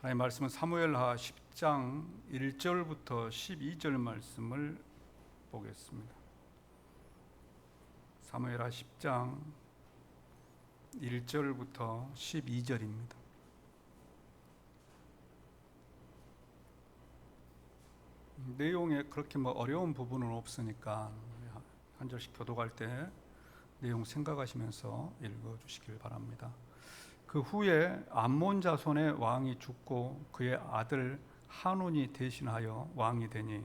하나님 말씀은 사무엘하 10장 1절부터 12절 말씀을 보겠습니다. 사무엘하 10장 1절부터 12절입니다. 내용에 그렇게 뭐 어려운 부분은 없으니까 한 절씩 교독할 때 내용 생각하시면서 읽어 주시길 바랍니다. 그 후에 암몬 자손의 왕이 죽고 그의 아들 한운이 대신하여 왕이 되니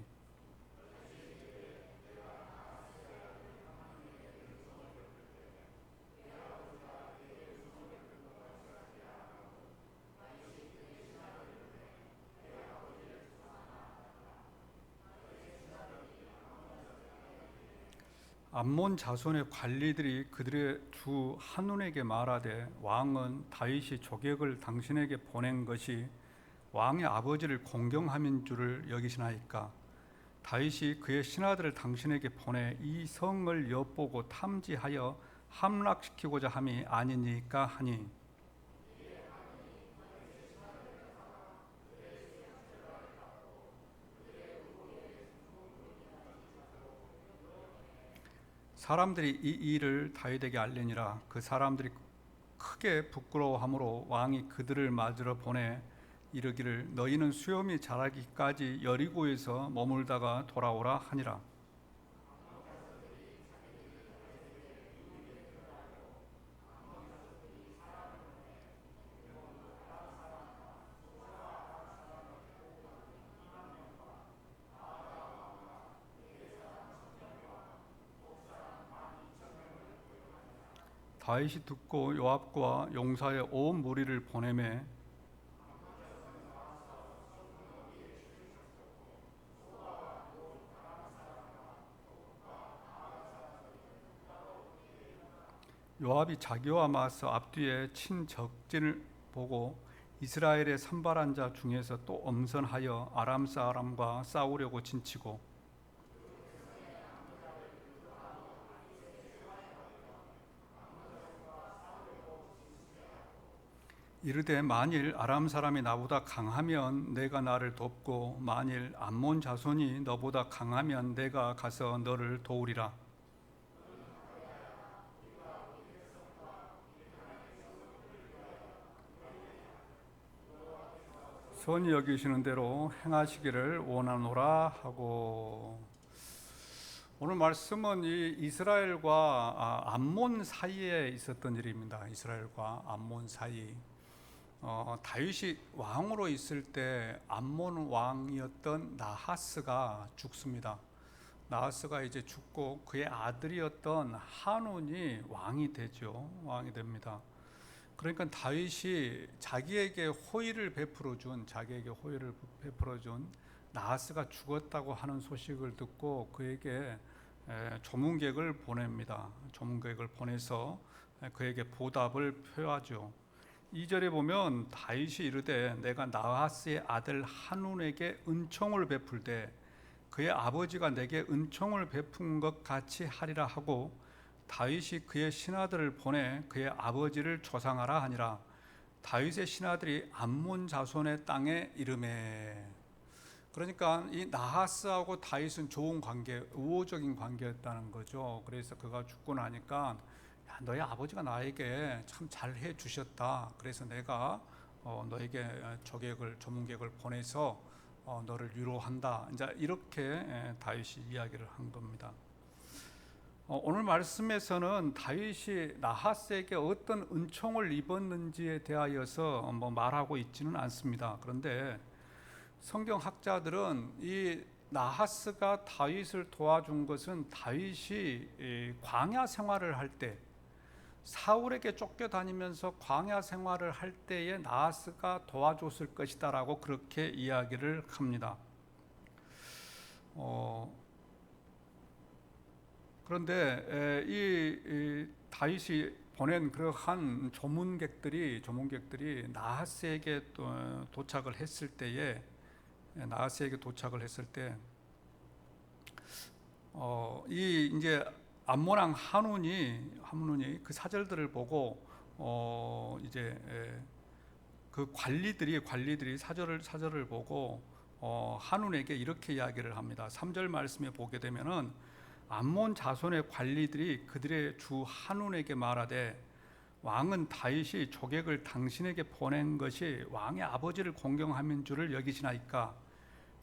암몬 자손의 관리들이 그들의 주 한눈에게 말하되 왕은 다윗이 조객을 당신에게 보낸 것이 왕의 아버지를 공경함인 줄을 여기시나이까? 다윗이 그의 신하들을 당신에게 보내 이 성을 엿보고 탐지하여 함락시키고자 함이 아니니까 하니 사람들이 이 일을 다윗에게 알리니라. 그 사람들이 크게 부끄러워함으로 왕이 그들을 맞으러 보내 이르기를 너희는 수염이 자라기까지 여리고에서 머물다가 돌아오라 하니라 다윗이 듣고 요압과 용사의 온 무리를 보내매 요압이 자기와 맞서 앞뒤에 친 적진을 보고 이스라엘의 선발한 자 중에서 또 엄선하여 아람 사람과 싸우려고 진치고 이르되 만일 아람 사람이 나보다 강하면 내가 나를 돕고 만일 암몬 자손이 너보다 강하면 내가 가서 너를 도우리라 선이 여기시는 대로 행하시기를 원하노라 하고 오늘 말씀은 이 이스라엘과 아, 암몬 사이에 있었던 일입니다. 이스라엘과 암몬 사이. 어, 다윗이 왕으로 있을 때 암몬 왕이었던 나하스가 죽습니다. 나하스가 이제 죽고 그의 아들이었던 한온이 왕이 되죠. 왕이 됩니다. 그러니까 다윗이 자기에게 호의를 베풀어 준 자기에게 호의를 베풀어 준 나하스가 죽었다고 하는 소식을 듣고 그에게 조문객을 보냅니다. 조문객을 보내서 그에게 보답을 표하죠. 2절에 보면 다윗이 이르되 내가 나하스의 아들 한운에게 은총을 베풀 때 그의 아버지가 내게 은총을 베푼 것 같이 하리라 하고 다윗이 그의 신하들을 보내 그의 아버지를 조상하라 하니라 다윗의 신하들이 암몬 자손의 땅에 이름에 그러니까 이 나하스하고 다윗은 좋은 관계, 우호적인 관계였다는 거죠. 그래서 그가 죽고 나니까 야, 너희 아버지가 나에게 참 잘해 주셨다. 그래서 내가 어, 너에게 조객을 조문객을 보내서 어, 너를 위로한다. 이제 이렇게 다윗이 이야기를 한 겁니다. 어, 오늘 말씀에서는 다윗이 나하스에게 어떤 은총을 입었는지에 대하여서 뭐 말하고 있지는 않습니다. 그런데 성경 학자들은 이 나하스가 다윗을 도와준 것은 다윗이 광야 생활을 할 때 사울에게 쫓겨다니면서 광야 생활을 할 때에 나하스가 도와줬을 것이다라고 그렇게 이야기를 합니다. 어, 그런데 이, 이 다윗이 보낸 그러한 조문객들이 조문객들이 나하스에게 도착을 했을 때에 나하스에게 도착을 했을 때 어, 이 이제 암모랑 한운이 한운이 그 사절들을 보고 어, 이제 그 관리들이 관리들이 사절을 사절을 보고 어, 한운에게 이렇게 이야기를 합니다. 3절 말씀에 보게 되면은 암몬 자손의 관리들이 그들의 주 한운에게 말하되 왕은 다윗이 조객을 당신에게 보낸 것이 왕의 아버지를 공경함인 줄을 여기시나이까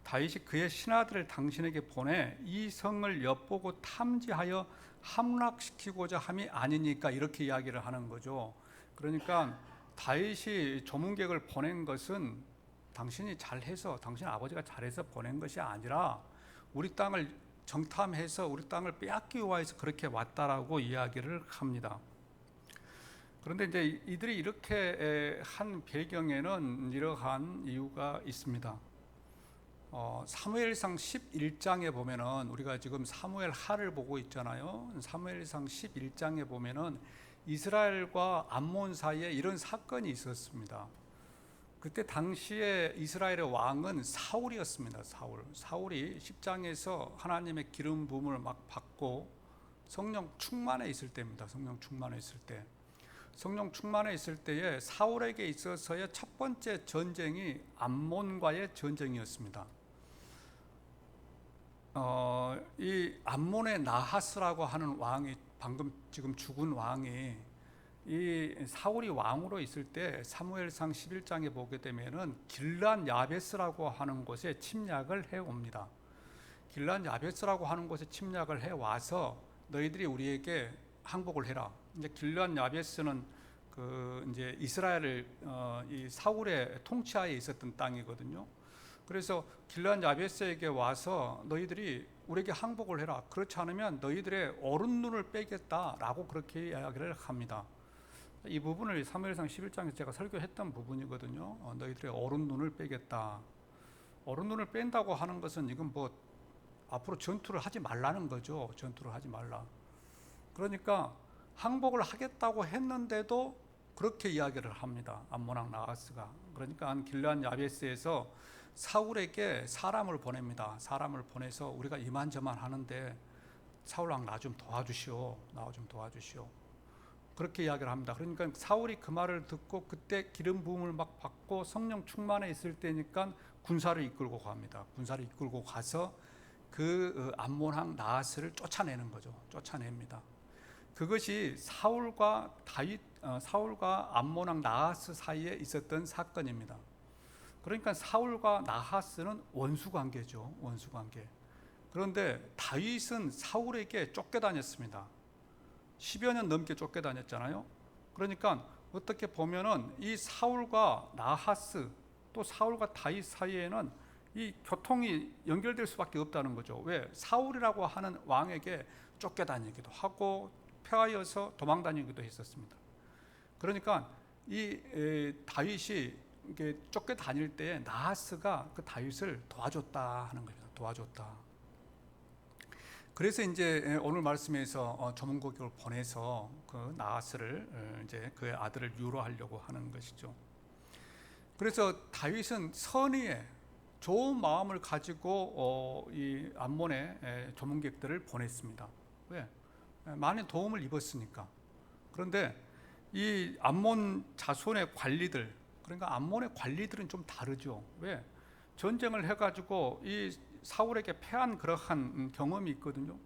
다윗이 그의 신하들을 당신에게 보내 이 성을 엿보고 탐지하여 함락시키고자 함이 아니니까 이렇게 이야기를 하는 거죠. 그러니까 다윗이 조문객을 보낸 것은 당신이 잘해서 당신 아버지가 잘해서 보낸 것이 아니라 우리 땅을 정탐해서 우리 땅을 빼앗기 위해서 그렇게 왔다라고 이야기를 합니다. 그런데 이제 이들이 이렇게 한 배경에는 이러한 이유가 있습니다. 어, 사무엘상 11장에 보면은 우리가 지금 사무엘 하를 보고 있잖아요. 사무엘상 11장에 보면은 이스라엘과 암몬 사이에 이런 사건이 있었습니다. 그때 당시에 이스라엘의 왕은 사울이었습니다. 사울. 사울이 10장에서 하나님의 기름 부음을 막 받고 성령 충만해 있을 때입니다. 성령 충만해 있을 때. 성령 충만해 있을 때에 사울에게 있어서의 첫 번째 전쟁이 암몬과의 전쟁이었습니다. 어, 이 암몬의 나하스라고 하는 왕이 방금 지금 죽은 왕이 이 사울이 왕으로 있을 때 사무엘상 11장에 보게 되면은 길란 야베스라고 하는 곳에 침략을 해 옵니다. 길란 야베스라고 하는 곳에 침략을 해 와서 너희들이 우리에게 항복을 해라. 이제 길란 야베스는 그 이제 이스라엘을 어, 이 사울의 통치하에 있었던 땅이거든요. 그래서 길란 야베스에게 와서 너희들이 우리에게 항복을 해라. 그렇지 않으면 너희들의 어른 눈을 빼겠다라고 그렇게 이야기를 합니다. 이 부분을 사무엘상 11장에서 제가 설교했던 부분이거든요. 어, 너희들의 어른 눈을 빼겠다. 어른 눈을 뺀다고 하는 것은 이건 뭐 앞으로 전투를 하지 말라는 거죠. 전투를 하지 말라. 그러니까 항복을 하겠다고 했는데도 그렇게 이야기를 합니다. 암모랑 나하스가. 그러니까 길란 야베스에서 사울에게 사람을 보냅니다. 사람을 보내서 우리가 이만저만 하는데 사울왕 나 좀 도와주시오. 나 좀 도와주시오. 그렇게 이야기를 합니다. 그러니까 사울이 그 말을 듣고 그때 기름 부음을 막 받고 성령 충만해 있을 때니까 군사를 이끌고 갑니다. 군사를 이끌고 가서 그 암몬왕 나하스를 쫓아내는 거죠. 쫓아냅니다. 그것이 사울과 다윗 어, 사울과 암몬왕 나하스 사이에 있었던 사건입니다. 그러니까 사울과 나하스는 원수 관계죠. 원수 관계. 그런데 다윗은 사울에게 쫓겨다녔습니다. 10여 년 넘게 쫓겨다녔잖아요. 그러니까 어떻게 보면은 이 사울과 나하스 또 사울과 다윗 사이에는 이 교통이 연결될 수밖에 없다는 거죠. 왜? 사울이라고 하는 왕에게 쫓겨다니기도 하고 폐하여서 도망다니기도 했었습니다. 그러니까 이 에, 다윗이 이게 쫓겨 다닐 때 나하스가 그 다윗을 도와줬다 하는 겁니다. 도와줬다. 그래서 이제 오늘 말씀에서 어, 조문국을 보내서 그 나하스를 어, 이제 그의 아들을 유로하려고 하는 것이죠. 그래서 다윗은 선의에 좋은 마음을 가지고 어, 이 암몬의 조문객들을 보냈습니다. 왜? 많은 도움을 입었으니까. 그런데 이 암몬 자손의 관리들, 그러니까 암몬의 관리들은 좀 다르죠. 왜? 전쟁을 해가지고 이 사울에게 패한 그러한 경험이 있거든요.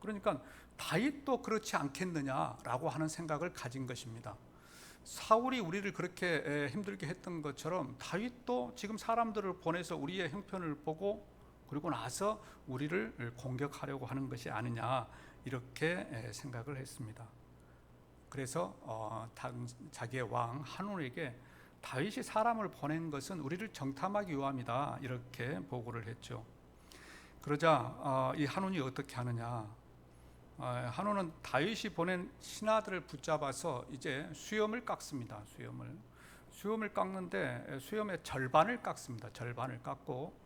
그러니까 다윗도 그렇지 않겠느냐라고 하는 생각을 가진 것입니다. 사울이 우리를 그렇게 힘들게 했던 것처럼 다윗도 지금 사람들을 보내서 우리의 형편을 보고 그리고 나서 우리를 공격하려고 하는 것이 아니냐 이렇게 생각을 했습니다. 그래서 어, 자기의 왕 한온에게 다윗이 사람을 보낸 것은 우리를 정탐하기 위함이다 이렇게 보고를 했죠. 그러자 어, 이 한온이 어떻게 하느냐? 어, 한온은 다윗이 보낸 신하들을 붙잡아서 이제 수염을 깎습니다. 수염을 수염을 깎는데 수염의 절반을 깎습니다. 절반을 깎고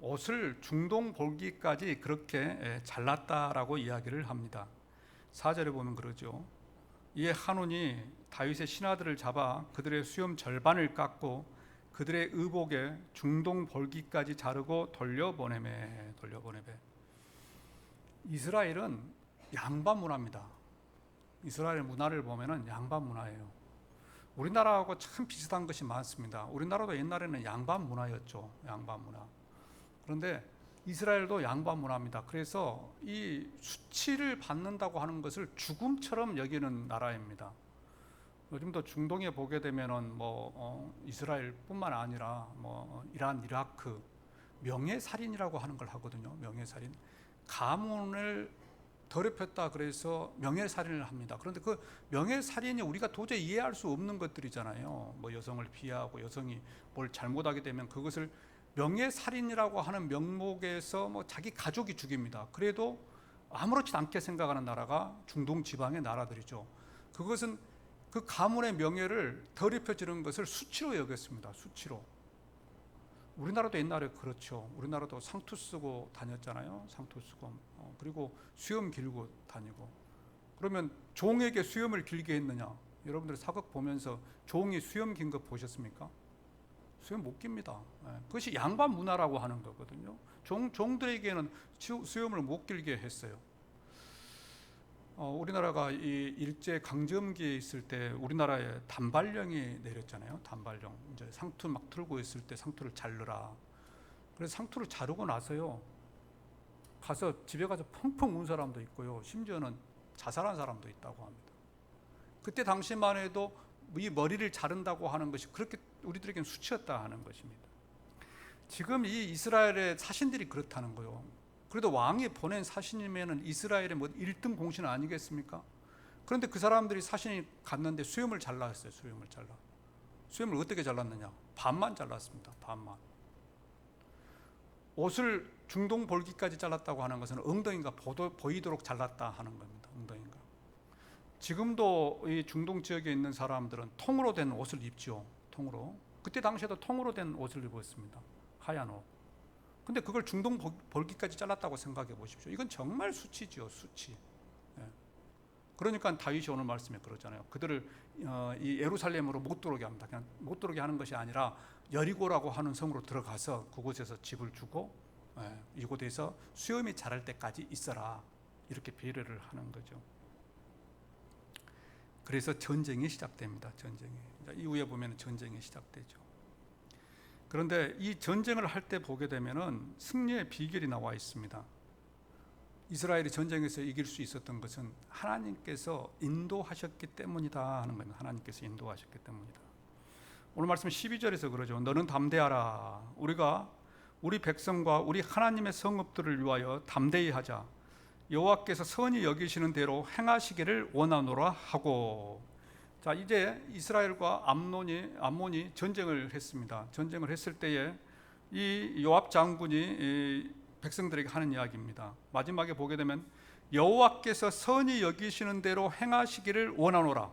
옷을 중동 볼기까지 그렇게 잘랐다라고 이야기를 합니다. 사절에 보면 그러죠. 이에 한온이 다윗의 신하들을 잡아 그들의 수염 절반을 깎고 그들의 의복에 중동 볼기까지 자르고 돌려보내매 돌려보내매 이스라엘은 양반 문화입니다. 이스라엘 문화를 보면은 양반 문화예요. 우리나라하고 참 비슷한 것이 많습니다. 우리나라도 옛날에는 양반 문화였죠. 양반 문화. 그런데 이스라엘도 양반 문화입니다. 그래서 이 수치를 받는다고 하는 것을 죽음처럼 여기는 나라입니다. 요즘도 중동에 보게 되면은 뭐 어, 이스라엘뿐만 아니라 뭐 이란, 이라크 명예 살인이라고 하는 걸 하거든요. 명예 살인 가문을 더럽혔다 그래서 명예 살인을 합니다. 그런데 그 명예 살인이 우리가 도저히 이해할 수 없는 것들이잖아요. 뭐 여성을 비하하고 여성이 뭘 잘못하게 되면 그것을 명예 살인이라고 하는 명목에서 뭐 자기 가족이 죽입니다. 그래도 아무렇지 않게 생각하는 나라가 중동 지방의 나라들이죠. 그것은 그 가문의 명예를 더럽혀지는 것을 수치로 여겼습니다. 수치로. 우리나라도 옛날에 그렇죠. 우리나라도 상투 쓰고 다녔잖아요. 상투 쓰고 어, 그리고 수염 길고 다니고. 그러면 종에게 수염을 길게 했느냐? 여러분들 사극 보면서 종이 수염 긴 거 보셨습니까? 수염 못 깁니다. 예, 그것이 양반 문화라고 하는 거거든요. 종 종들에게는 수- 수염을 못 길게 했어요. 어, 우리나라가 이 일제 강점기에 있을 때 우리나라에 단발령이 내렸잖아요. 단발령. 이제 상투 막 틀고 있을 때 상투를 자르라. 그래서 상투를 자르고 나서요. 가서 집에 가서 펑펑 운 사람도 있고요. 심지어는 자살한 사람도 있다고 합니다. 그때 당시만 해도 이 머리를 자른다고 하는 것이 그렇게 우리들에게는 수치였다 하는 것입니다. 지금 이 이스라엘의 사신들이 그렇다는 거요. 그래도 왕이 보낸 사신이면은 이스라엘의 뭐 1등 공신 아니겠습니까? 그런데 그 사람들이 사신이 갔는데 수염을 잘랐어요. 수염을 잘라. 수염을 어떻게 잘랐느냐? 반만 잘랐습니다. 반만. 옷을 중동 볼기까지 잘랐다고 하는 것은 엉덩이가 보이도록 잘랐다 하는 겁니다. 엉덩이가. 지금도 이 중동 지역에 있는 사람들은 통으로 된 옷을 입죠. 통으로. 그때 당시에도 통으로 된 옷을 입었습니다. 하얀 옷. 근데 그걸 중동 볼- 볼기까지 잘랐다고 생각해 보십시오. 이건 정말 수치지요, 수치. 예. 그러니까 다윗이 오늘 말씀에 그러잖아요. 그들을 어, 이 예루살렘으로 못 들어오게 합니다. 그냥 못 들어오게 하는 것이 아니라 여리고라고 하는 성으로 들어가서 그곳에서 집을 주고 예, 이곳에서 수염이 자랄 때까지 있어라 이렇게 배려를 하는 거죠. 그래서 전쟁이 시작됩니다. 전쟁이 이후에 보면 전쟁이 시작되죠. 그런데 이 전쟁을 할 때 보게 되면은 승리의 비결이 나와 있습니다. 이스라엘이 전쟁에서 이길 수 있었던 것은 하나님께서 인도하셨기 때문이다 하는 겁니다. 하나님께서 인도하셨기 때문이다. 오늘 말씀 12절에서 그러죠. 너는 담대하라. 우리가 우리 백성과 우리 하나님의 성읍들을 위하여 담대히 하자. 여호와께서 선히 여기시는 대로 행하시기를 원하노라 하고 자 이제 이스라엘과 암론이 암몬이 전쟁을 했습니다. 전쟁을 했을 때에 이 요압 장군이 이 백성들에게 하는 이야기입니다. 마지막에 보게 되면 여호와께서 선히 여기시는 대로 행하시기를 원하노라.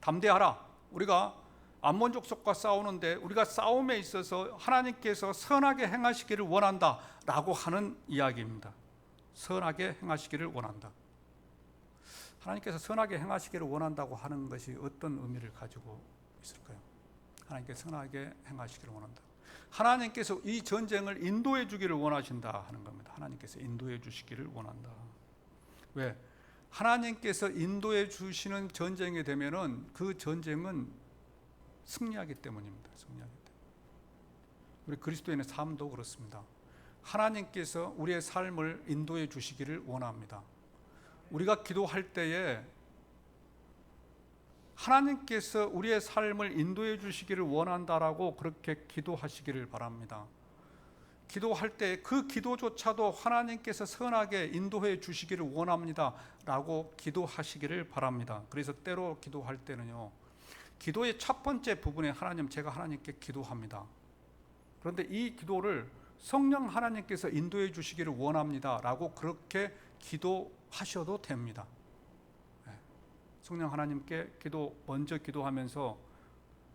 담대하라. 우리가 암몬 족속과 싸우는데 우리가 싸움에 있어서 하나님께서 선하게 행하시기를 원한다라고 하는 이야기입니다. 선하게 행하시기를 원한다. 하나님께서 선하게 행하시기를 원한다고 하는 것이 어떤 의미를 가지고 있을까요? 하나님께서 선하게 행하시기를 원한다. 하나님께서 이 전쟁을 인도해 주기를 원하신다 하는 겁니다. 하나님께서 인도해 주시기를 원한다. 왜? 하나님께서 인도해 주시는 전쟁이 되면은 그 전쟁은 승리하기 때문입니다. 승리하기 때문에. 우리 그리스도인의 삶도 그렇습니다. 하나님께서 우리의 삶을 인도해 주시기를 원합니다. 우리가 기도할 때에 하나님께서 우리의 삶을 인도해 주시기를 원한다라고 그렇게 기도하시기를 바랍니다. 기도할 때 그 기도조차도 하나님께서 선하게 인도해 주시기를 원합니다라고 기도하시기를 바랍니다. 그래서 때로 기도할 때는요. 기도의 첫 번째 부분에 하나님 제가 하나님께 기도합니다. 그런데 이 기도를 성령 하나님께서 인도해 주시기를 원합니다라고 그렇게 기도 하셔도 됩니다. 네. 성령 하나님께 기도 먼저 기도하면서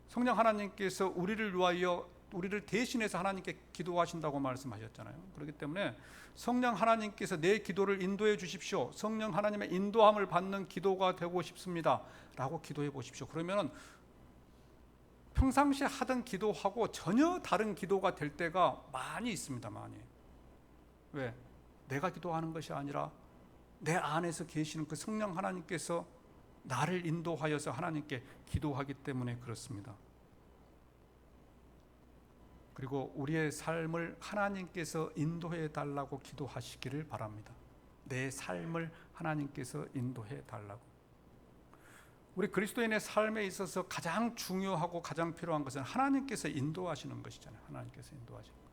성령 하나님께서 우리를 위하여 우리를 대신해서 하나님께 기도하신다고 말씀하셨잖아요. 그렇기 때문에 성령 하나님께서 내 기도를 인도해 주십시오. 성령 하나님의 인도함을 받는 기도가 되고 싶습니다 라고 기도해 보십시오. 그러면은 평상시에 하던 기도하고 전혀 다른 기도가 될 때가 많이 있습니다. 많이. 왜? 내가 기도하는 것이 아니라 내 안에서 계시는 그 성령 하나님께서 나를 인도하여서 하나님께 기도하기 때문에 그렇습니다. 그리고 우리의 삶을 하나님께서 인도해 달라고 기도하시기를 바랍니다. 내 삶을 하나님께서 인도해 달라고. 우리 그리스도인의 삶에 있어서 가장 중요하고 가장 필요한 것은 하나님께서 인도하시는 것이잖아요. 하나님께서 인도하시는 것.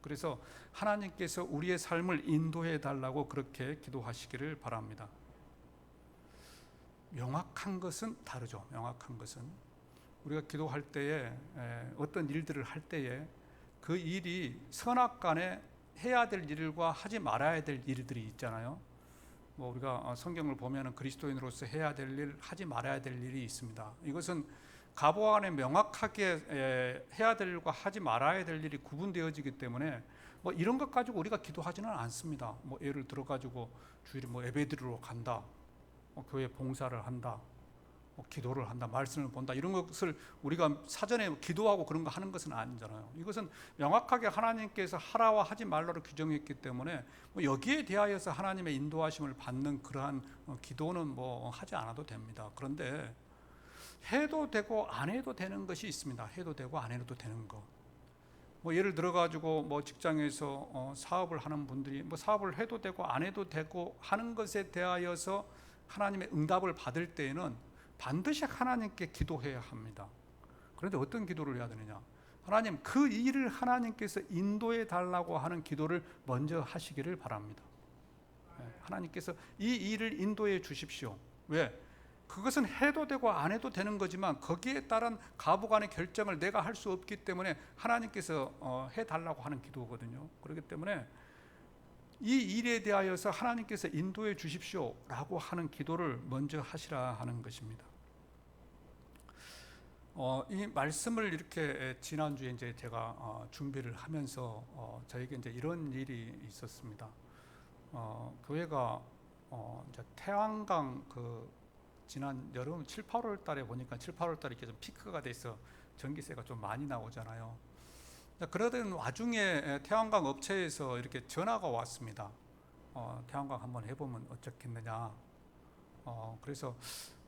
그래서 하나님께서 우리의 삶을 인도해 달라고 그렇게 기도하시기를 바랍니다. 명확한 것은 다르죠. 명확한 것은 우리가 기도할 때에 어떤 일들을 할 때에 그 일이 선악 간에 해야 될 일과 하지 말아야 될 일들이 있잖아요. 뭐 우리가 어, 성경을 보면은 그리스도인으로서 해야 될 일, 하지 말아야 될 일이 있습니다. 이것은 가보 안에 명확하게 해야 될 일과 하지 말아야 될 일이 구분되어지기 때문에 뭐 이런 것 가지고 우리가 기도하지는 않습니다. 뭐 예를 들어 가지고 주일에 뭐 예배드리러 간다, 뭐 교회 봉사를 한다, 뭐 기도를 한다, 말씀을 본다 이런 것을 우리가 사전에 기도하고 그런 거 하는 것은 아니잖아요. 이것은 명확하게 하나님께서 하라와 하지 말라로 규정했기 때문에 뭐 여기에 대하여서 하나님의 인도하심을 받는 그러한 어, 기도는 뭐 하지 않아도 됩니다. 그런데 해도 되고 안 해도 되는 것이 있습니다. 해도 되고 안 해도 되는 거. 뭐 예를 들어 가지고 뭐 직장에서 어 사업을 하는 분들이 뭐 사업을 해도 되고 안 해도 되고 하는 것에 대하여서 하나님의 응답을 받을 때에는 반드시 하나님께 기도해야 합니다. 그런데 어떤 기도를 해야 되느냐? 하나님 그 일을 하나님께서 인도해 달라고 하는 기도를 먼저 하시기를 바랍니다. 네, 하나님께서 이 일을 인도해 주십시오. 왜? 그것은 해도 되고 안 해도 되는 거지만 거기에 따른 가부간의 결정을 내가 할 수 없기 때문에 하나님께서 어, 해 달라고 하는 기도거든요. 그렇기 때문에 이 일에 대하여서 하나님께서 인도해 주십시오라고 하는 기도를 먼저 하시라 하는 것입니다. 어, 이 말씀을 이렇게 지난주에 이제 제가 어, 준비를 하면서 어, 저에게 이제 이런 일이 있었습니다. 어, 교회가 어, 이제 태양강 그 지난 여름 7, 8월 달에 보니까 7, 8월 달에 이렇게 좀 피크가 돼서 전기세가 좀 많이 나오잖아요. 그러던 와중에 태양광 업체에서 이렇게 전화가 왔습니다. 어, 태양광 한번 해보면 어떻겠느냐. 어, 그래서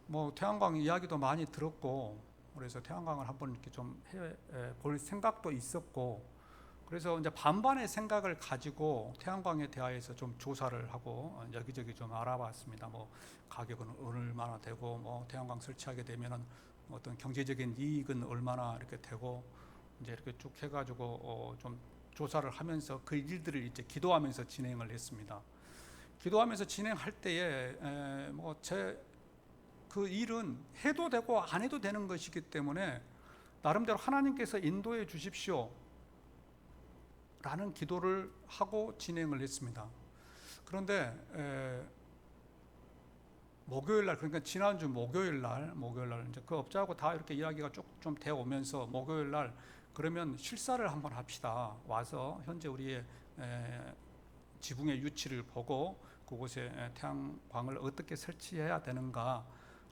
뭐 태양광 이야기도 많이 들었고 그래서 태양광을 한번 이렇게 좀볼 생각도 있었고 그래서 이제 반반의 생각을 가지고 태양광에 대하여서 좀 조사를 하고 여기저기 좀 알아봤습니다. 뭐 가격은 얼마나 되고 뭐 태양광 설치하게 되면은 어떤 경제적인 이익은 얼마나 이렇게 되고 이제 이렇게 쭉 해가지고 어 좀 조사를 하면서 그 일들을 이제 기도하면서 진행을 했습니다. 기도하면서 진행할 때에 뭐 제 그 일은 해도 되고 안 해도 되는 것이기 때문에 나름대로 하나님께서 인도해 주십시오. 라는 기도를 하고 진행을 했습니다. 그런데 에, 목요일 날 그러니까 지난주 목요일 날 목요일 날 이제 그 업자하고 다 이렇게 이야기가 쭉좀 되어 오면서 목요일 날 그러면 실사를 한번 합시다. 와서 현재 우리의 에, 지붕의 위치를 보고 그곳에 태양광을 어떻게 설치해야 되는가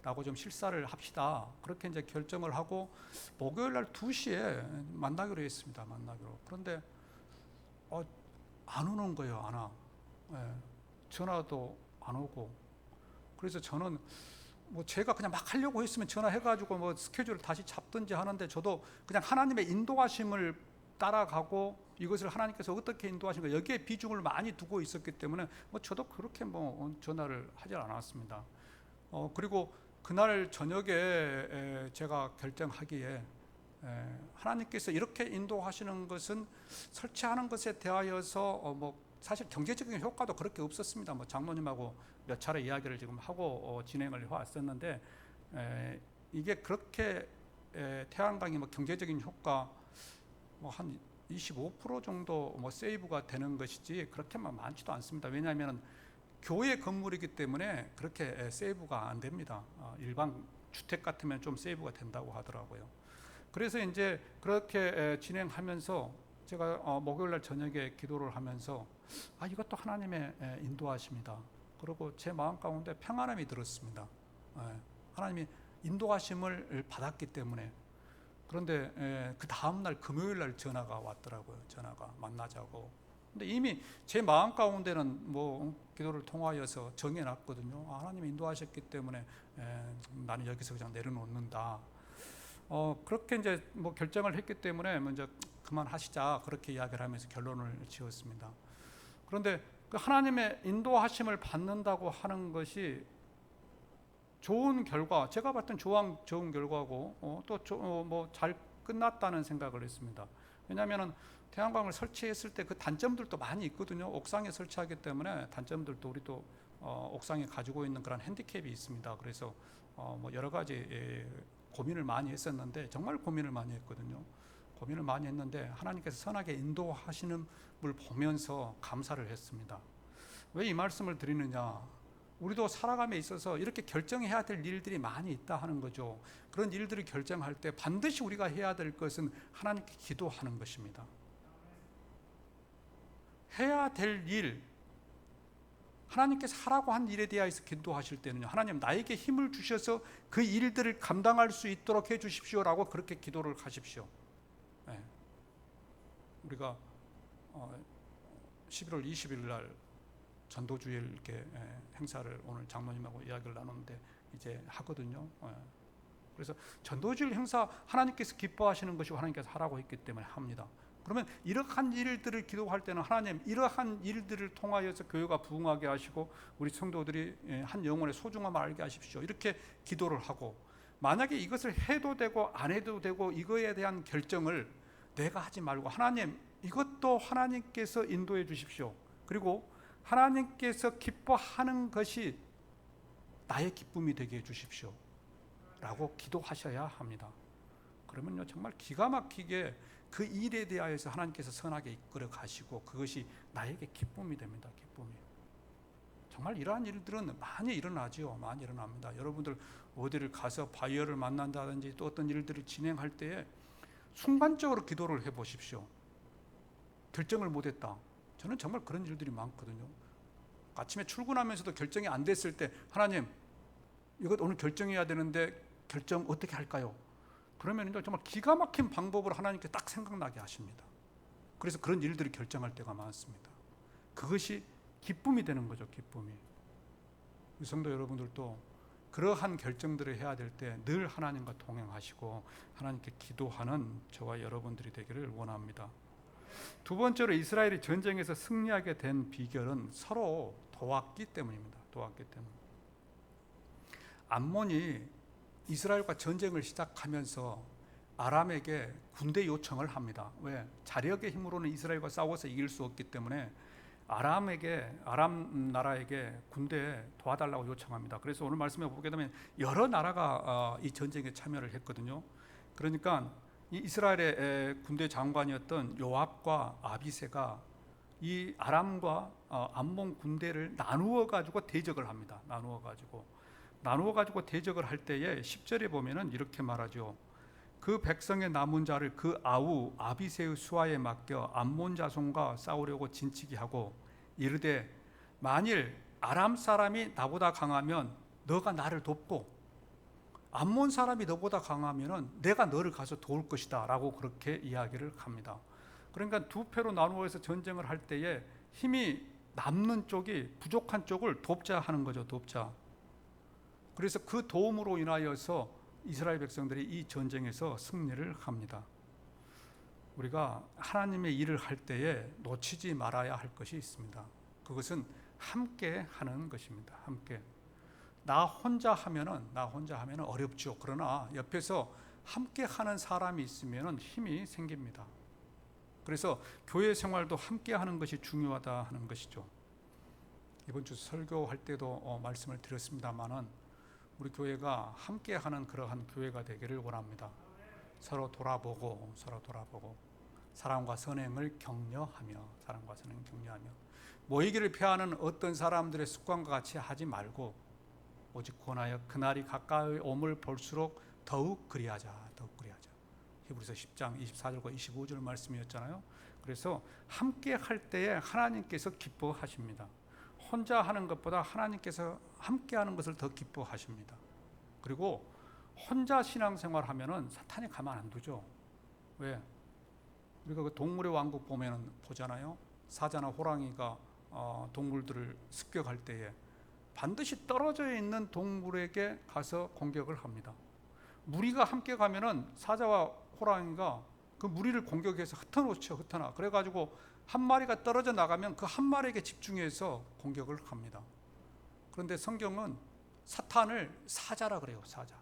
라고 좀 실사를 합시다. 그렇게 이제 결정을 하고 목요일 날 2시에 만나기로 했습니다. 만나기로. 그런데 어, 안 오는 거예요. 안 와. 예, 전화도 안 오고. 그래서 저는 뭐 제가 그냥 막 하려고 했으면 전화해가지고 뭐 스케줄을 다시 잡든지 하는데 저도 그냥 하나님의 인도하심을 따라가고 이것을 하나님께서 어떻게 인도하신가 여기에 비중을 많이 두고 있었기 때문에 뭐 저도 그렇게 뭐 전화를 하지 않았습니다. 어 그리고 그날 저녁에 제가 결정하기에 하나님께서 이렇게 인도하시는 것은 설치하는 것에 대하여서 어, 뭐 사실 경제적인 효과도 그렇게 없었습니다. 뭐 장로님하고 몇 차례 이야기를 지금 하고 어, 진행을 해왔었는데 이게 그렇게 태양광이 뭐 경제적인 효과 뭐한 25% 정도 뭐 세이브가 되는 것이지 그렇게만 많지도 않습니다. 왜냐하면 교회 건물이기 때문에 그렇게 세이브가 안 됩니다. 어, 일반 주택 같으면 좀 세이브가 된다고 하더라고요. 그래서 이제 그렇게 진행하면서 제가 어, 목요일 날 저녁에 기도를 하면서 아 이것도 하나님의 인도하십니다. 그리고 제 마음 가운데 평안함이 들었습니다. 예, 하나님이 인도하심을 받았기 때문에 그런데 그 다음 날 금요일 날 전화가 왔더라고요. 전화가 만나자고 근데 이미 제 마음 가운데는 뭐 기도를 통하여서 정해놨거든요. 아, 하나님이 인도하셨기 때문에 에, 나는 여기서 그냥 내려놓는다. 어, 그렇게 이제 뭐 결정을 했기 때문에 먼저 그만하시자 그렇게 이야기를 하면서 결론을 지었습니다. 그런데 그 하나님의 인도하심을 받는다고 하는 것이 좋은 결과, 제가 봤던 좋은, 좋은 결과고 어, 또뭐잘 끝났다는 생각을 했습니다. 왜냐하면 태양광을 설치했을 때 그 단점들도 많이 있거든요. 옥상에 설치하기 때문에 단점들도 우리 또 어, 옥상에 가지고 있는 그런 핸디캡이 있습니다. 그래서 어, 뭐 여러 가지 예, 고민을 많이 했었는데 정말 고민을 많이 했거든요. 고민을 많이 했는데 하나님께서 선하게 인도하시는 걸 보면서 감사를 했습니다. 왜 이 말씀을 드리느냐? 우리도 살아감에 있어서 이렇게 결정해야 될 일들이 많이 있다 하는 거죠. 그런 일들을 결정할 때 반드시 우리가 해야 될 것은 하나님께 기도하는 것입니다. 해야 될 일, 하나님께서 하라고 한 일에 대하여서 기도하실 때는요, 하나님 나에게 힘을 주셔서 그 일들을 감당할 수 있도록 해 주십시오라고 그렇게 기도를 하십시오. 네. 우리가 어, 11월 20일 날 전도주일 이렇게 예, 행사를 오늘 장로님하고 이야기를 나누는데 이제 하거든요. 예. 그래서 전도주일 행사 하나님께서 기뻐하시는 것이 하나님께서 하라고 했기 때문에 합니다. 그러면 이러한 일들을 기도할 때는 하나님 이러한 일들을 통하여서 교회가 부흥하게 하시고 우리 성도들이 예, 한 영혼의 소중함을 알게 하십시오. 이렇게 기도를 하고 만약에 이것을 해도 되고 안 해도 되고 이거에 대한 결정을 내가 하지 말고 하나님 이것도 하나님께서 인도해 주십시오. 그리고 하나님께서 기뻐하는 것이 나의 기쁨이 되게 해 주십시오. 라고 기도하셔야 합니다. 그러면요, 정말 기가 막히게 그 일에 대하여서 하나님께서 선하게 이끌어 가시고 그것이 나에게 기쁨이 됩니다. 기쁨이. 정말 이러한 일들은 많이 일어나죠. 많이 일어납니다. 여러분들 어디를 가서 바이어를 만난다든지 또 어떤 일들을 진행할 때에 순간적으로 기도를 해 보십시오. 결정을 못 했다. 저는 정말 그런 일들이 많거든요. 아침에 출근하면서도 결정이 안 됐을 때 하나님 이것 오늘 결정해야 되는데 결정 어떻게 할까요? 그러면 정말 기가 막힌 방법을 하나님께 딱 생각나게 하십니다. 그래서 그런 일들을 결정할 때가 많습니다. 그것이 기쁨이 되는 거죠, 기쁨이. 성도 여러분들도 그러한 결정들을 해야 될 때 늘 하나님과 동행하시고 하나님께 기도하는 저와 여러분들이 되기를 원합니다. 두 번째로 이스라엘이 전쟁에서 승리하게 된 비결은 서로 도왔기 때문입니다. 도왔기 때문. 암몬이 이스라엘과 전쟁을 시작하면서 아람에게 군대 요청을 합니다. 왜? 자력의 힘으로는 이스라엘과 싸워서 이길 수 없기 때문에 아람에게 아람 나라에게 군대 도와달라고 요청합니다. 그래서 오늘 말씀에 보게 되면 여러 나라가 어, 이 전쟁에 참여를 했거든요. 그러니까 이스라엘의 군대 장관이었던 요압과 아비세가 이 아람과 어, 암몬 군대를 나누어 가지고 대적을 합니다. 나누어 가지고 나누어 가지고 대적을 할 때에 10절에 보면은 이렇게 말하죠. 그 백성의 남은 자를 그 아우 아비세의 수하에 맡겨 암몬 자손과 싸우려고 진치기 하고 이르되 만일 아람 사람이 나보다 강하면 너가 나를 돕고 암몬 사람이 너보다 강하면은 내가 너를 가서 도울 것이다라고 그렇게 이야기를 합니다. 그러니까 두 패로 나누어서 전쟁을 할 때에 힘이 남는 쪽이 부족한 쪽을 돕자 하는 거죠. 돕자. 그래서 그 도움으로 인하여서 이스라엘 백성들이 이 전쟁에서 승리를 합니다. 우리가 하나님의 일을 할 때에 놓치지 말아야 할 것이 있습니다. 그것은 함께 하는 것입니다. 함께. 나 혼자 하면은 나 혼자 하면은 어렵죠. 그러나 옆에서 함께 하는 사람이 있으면은 힘이 생깁니다. 그래서 교회 생활도 함께 하는 것이 중요하다 하는 것이죠. 이번 주 설교할 때도 어, 말씀을 드렸습니다만은 우리 교회가 함께 하는 그러한 교회가 되기를 원합니다. 서로 돌아보고 서로 돌아보고 사랑과 선행을 격려하며 사랑과 선행을 격려하며 모이기를 피하는 어떤 사람들의 습관과 같이 하지 말고 오직 권하여 그날이 가까이 오물 볼수록 더욱 그리하자 더욱 그리하자 히브리서 10장 24절과 25절 말씀이었잖아요. 그래서 함께 할 때에 하나님께서 기뻐하십니다. 혼자 하는 것보다 하나님께서 함께 하는 것을 더 기뻐하십니다. 그리고 혼자 신앙생활 하면은 사탄이 가만 안 두죠. 왜? 우리가 그 동물의 왕국 보면은 보잖아요. 사자나 호랑이가 어, 동물들을 습격할 때에 반드시 떨어져 있는 동물에게 가서 공격을 합니다. 무리가 함께 가면은 사자와 호랑이가 그 무리를 공격해서 흩어놓죠, 흩어나. 그래가지고 한 마리가 떨어져 나가면 그 한 마리에게 집중해서 공격을 합니다. 그런데 성경은 사탄을 사자라 그래요, 사자.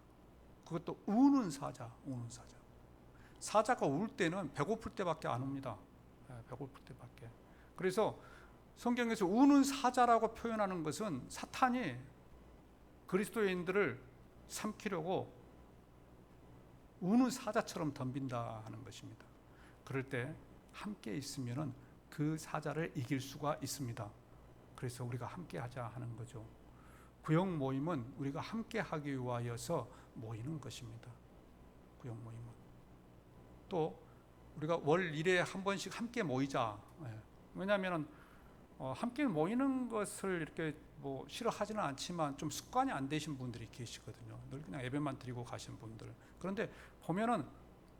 그것도 우는 사자, 우는 사자. 사자가 울 때는 배고플 때밖에 안 웁니다. 예, 배고플 때밖에. 그래서 성경에서 우는 사자라고 표현하는 것은 사탄이 그리스도인들을 삼키려고 우는 사자처럼 덤빈다 하는 것입니다. 그럴 때 함께 있으면은 그 사자를 이길 수가 있습니다. 그래서 우리가 함께 하자 하는 거죠. 구역 모임은 우리가 함께 하기 위하여서 모이는 것입니다. 구역 모임은. 또 우리가 월 1회 한 번씩 함께 모이자. 예. 왜냐하면 어, 함께 모이는 것을 이렇게 뭐 싫어하지는 않지만 좀 습관이 안 되신 분들이 계시거든요. 늘 그냥 예배만 드리고 가신 분들. 그런데 보면은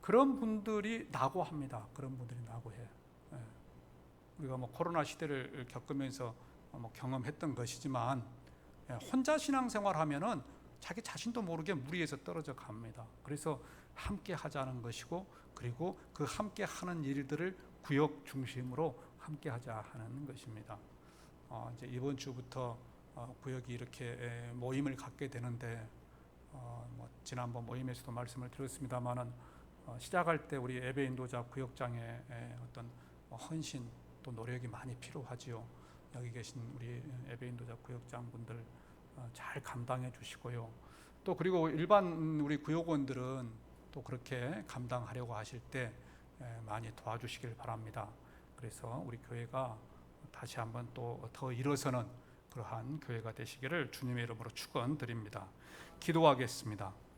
그런 분들이 낙오합니다. 그런 분들이 낙오해. 예. 우리가 뭐 코로나 시대를 겪으면서 뭐 경험했던 것이지만 예, 혼자 신앙생활 하면은 자기 자신도 모르게 무리에서 떨어져 갑니다. 그래서 함께 하자는 것이고 그리고 그 함께 하는 일들을 구역 중심으로 함께 하자 하는 것입니다. 어, 이제 이번 주부터 어, 구역이 이렇게 에, 모임을 갖게 되는데 어, 뭐 지난번 모임에서도 말씀을 드렸습니다만은 어, 시작할 때 우리 예배 인도자 구역장의 에, 어떤 뭐 헌신 또 노력이 많이 필요하지요. 여기 계신 우리 예배 인도자 구역장 분들 어, 잘 감당해 주시고요. 또 그리고 일반 우리 구역원들은 또 그렇게 감당하려고 하실 때 에, 많이 도와주시길 바랍니다. 그래서 우리 교회가 다시 한번 또 더 일어서는 그러한 교회가 되시기를 주님의 이름으로 축원드립니다. 기도하겠습니다.